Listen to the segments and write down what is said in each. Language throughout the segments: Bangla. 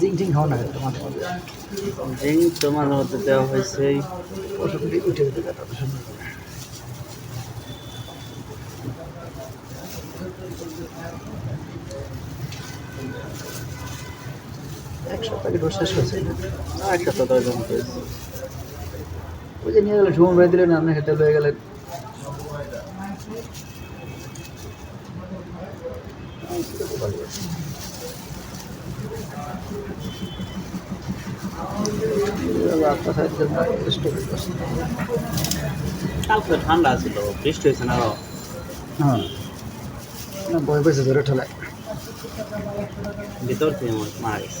জিং টিং খাও না তোমার মধ্যে তোমার মধ্যে দেওয়া হয়েছে উঠে করে এক সপ্তাহে ডোজ শেষ হয়েছে এক সপ্তাহ হয়েছে ওই যে নিয়ে গেলেন সুমন ভাই দিলেন আপনি খেতে লয়ে গেলেন স্টোরি করছে কালকে ঠান্ডা ছিল বৃষ্টি হয়েছে না হ্যাঁ। না বয় বসে ধরে ঠেলায়। ভিতর থেকে মারা গেছে।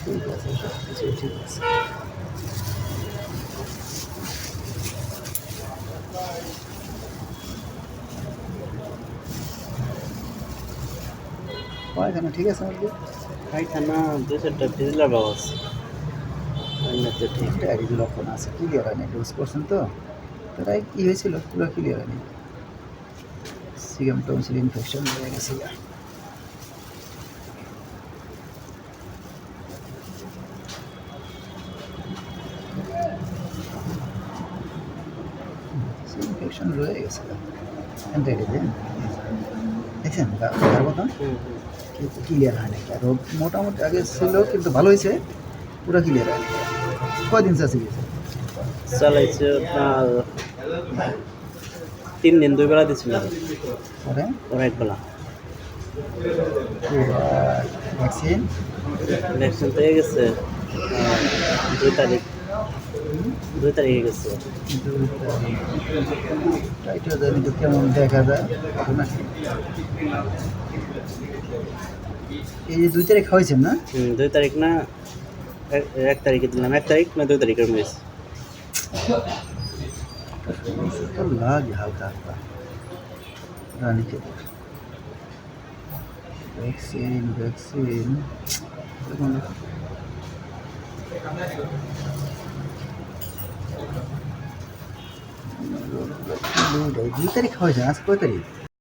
ঠিক আছে সব কিছু ঠিক আছে পায়খানা ঠিক আছে আমাদের পায়খানা দু চারটা ভিজলার বাবা আছে। এমনিতে ঠিক। ডায়ারিজ লক্ষণ আছে ক্লিয়ার হয়নি ডোজ করছেন তো? তারাই কী হয়েছিল? পুরো ক্লিয়ার হয়নি। সিগাম টনসিল ইনফেকশন হয়ে গেছে ইনফেকশন রয়ে গেছে। অ্যান্টাইটিজেন দেখছেন তার কথা কিন্তু ক্লিয়ার হয় নাকি আর রোগ মোটামুটি আগে ছিল কিন্তু ভালো হয়েছে পুরো ক্লিয়ার হয় কয়দিন চাষে গেছে। চালাইছে আপনার তিন দিন দুই বেলা ওরা এক বেলা। ভ্যাকসিন? ভ্যাকসিন পেয়ে গেছে দুই তারিখ। দুই তারিখে গেছে। টাইটও জানি তো কেমন দেখা যায় কত এই যে দুই তারিখ খাওয়াইছেন না? দুই তারিখ না এক- তারিখে দিলাম। এক তারিখ না দুই তারিখের মিস লাগে হালকা হালকা। রানী খেতে ভ্যাকসিন ভ্যাকসিন দুই তারিখ হয়েছে আজ কয় তারিখ